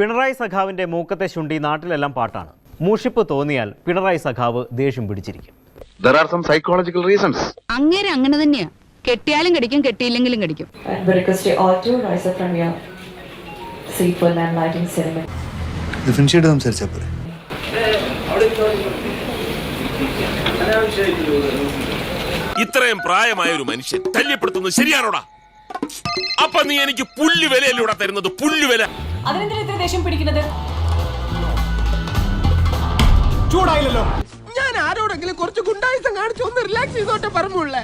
പിണറായി സഖാവിന്റെ മൂക്കത്തെ ശുണ്ടി നാട്ടിലെല്ലാം പാട്ടാണ്. മൂഷിപ്പ് തോന്നിയാൽ പിണറായി സഖാവ് ദേഷ്യം പിടിച്ചിരിക്കും. There are some psychological reasons. അങ്ങനെ അങ്ങനെ തന്നെയാ. കെട്ടിയാലും കടിക്കും കെട്ടിയില്ലെങ്കിലും കടിക്കും. And we request you all to rise up from your seat for lighting ceremony. Differentiate സംസാരിച്ചാൽ പോരെ. ഇത്രയും പ്രായമായ ഒരു മനുഷ്യൻ തല്ലിപ്പെടുത്തുന്നത് ശരിയാണോടാ? അപ്പൊ നീ എനിക്ക് പുല്ലുവിലൂടെ തരുന്നത്? പുല്ല് വില അതിനെന്തിനാ ഇത്ര ദേഷ്യം പിടിക്കുന്നത്? ചൂടായില്ലല്ലോ. ഞാൻ ആരോടെങ്കിലും കുറച്ച് ഗുണ്ടായുസം കാണിച്ചു ഒന്ന് റിലാക്സ് ചെയ്തോട്ടെ പറഞ്ഞുള്ളേ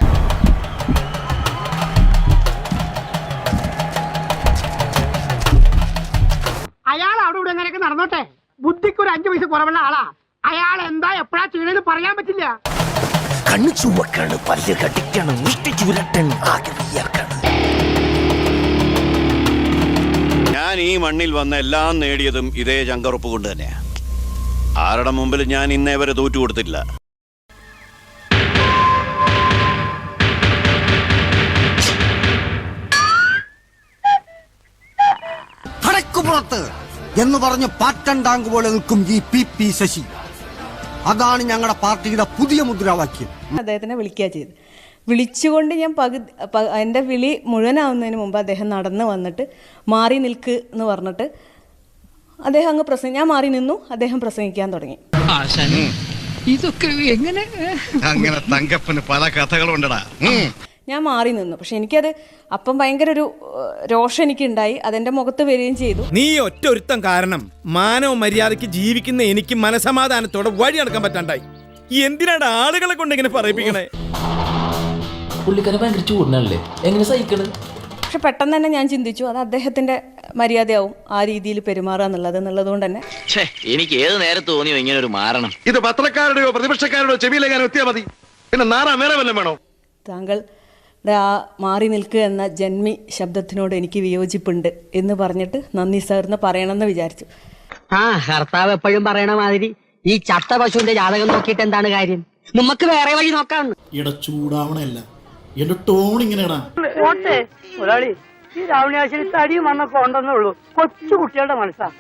അയാൾ അവിടെ ഇവിടെ എങ്ങനെയൊക്കെ നടന്നോട്ടെ. ബുദ്ധിക്ക് ഒരു അഞ്ചു പൈസ കുറവുള്ള ആളാ. അയാൾ എന്താ എപ്പോഴാ ചെയ്യണെന്ന് പറയാൻ പറ്റില്ല. കണ്ണു ചുവക്കാണ് പല്ല് കടിക്കണം മുഷ്ടി ചുരട്ടൻ ആകെ ഞാൻ ഈ മണ്ണിൽ വന്ന എല്ലാം നേടിയതും ഇതേ ചങ്കറുപ്പ് കൊണ്ട് തന്നെയാ. ആരുടെ മുമ്പിൽ ഞാൻ ഇന്നേ വരെ തോറ്റു കൊടുത്തില്ല എന്ന് പറഞ്ഞ് പാറ്റൻ ടാങ്ക് പോലെ നിൽക്കും ഈ പി പി ശശി. അതാണ് ഞങ്ങളുടെ പാർട്ടിയുടെ പുതിയ മുദ്രാവാക്യം. അദ്ദേഹത്തിനെ വിളിക്കുക ചെയ്ത് വിളിച്ചുകൊണ്ട് ഞാൻ പകുതി എന്റെ വിളി മുഴുവനാവുന്നതിന് മുമ്പ് അദ്ദേഹം നടന്ന് വന്നിട്ട് മാറി നിൽക്ക് എന്ന് പറഞ്ഞിട്ട് അദ്ദേഹം അങ്ങ് പ്രസംഗം ഞാൻ മാറി നിന്നു അദ്ദേഹം പ്രസംഗിക്കാൻ തുടങ്ങി. ഇതൊക്കെ എങ്ങനെ? അങ്ങനെ തങ്കപ്പന് പല കഥകളുണ്ടടാ. ഞാൻ മാറി നിന്നു പക്ഷെ എനിക്കത് അപ്പം ഭയങ്കര ഒരു രോഷം എനിക്കുണ്ടായി. അതെന്റെ മുഖത്ത് വരികയും ചെയ്തു. നീ ഒറ്റ ഒരുത്തം കാരണം മാനവ മര്യാദയ്ക്ക് ജീവിക്കുന്ന എനിക്ക് മനസമാധാനത്തോടെ വഴി നടക്കാൻ പറ്റാണ്ടായി. എന്തിനാണ് ആളുകളെ കൊണ്ട് ഇങ്ങനെ പറയിപ്പിക്കണേ? പുള്ളിക്കാരെ ഭയങ്കര ചൂടിനല്ലേ എങ്ങനെ സഹിക്കണത് പക്ഷെ പെട്ടെന്ന് തന്നെ ഞാൻ ചിന്തിച്ചു അത് അദ്ദേഹത്തിന്റെ മര്യാദയാവും ആ രീതിയിൽ പെരുമാറുക എന്നുള്ളത് കൊണ്ട് തന്നെ. എനിക്ക് ഏത് നേരത്തെ തോന്നിയോ ഇങ്ങനെ ഒരു മാറണം. ഇത് പത്രക്കാരുടെയോ പ്രതിപക്ഷക്കാരുടെയോ ചെവിയിലെങ്ങാനും എത്തിയാൽ മതി. പിന്നെ നാറാൻ വേറെ വല്ലതും വേണോ? താങ്കൾ ആ മാറി നിൽക്കുക എന്ന ജന്മി ശബ്ദത്തിനോട് എനിക്ക് വിയോജിപ്പുണ്ട് എന്ന് പറഞ്ഞിട്ട് നന്ദി സാർ എന്ന് പറയണമെന്ന് വിചാരിച്ചു. ആ കർത്താവ് എപ്പോഴും പറയണ മാതിരി ഈ ചത്ത പശുവിന്റെ ജാതകം നോക്കിയിട്ട് എന്താണ് കാര്യം? നമുക്ക് വേറെ വഴി നോക്കാം ചൂടാവണല്ല എന്റെ ടോൺ ഇങ്ങനെയാടാ. മുതലാളി ഈ രാവണിയാശിരി തടിയും വന്നൊക്കെ ഉണ്ടെന്നേ ഉള്ളൂ. കൊച്ചു കുട്ടികളുടെ മനസ്സാ.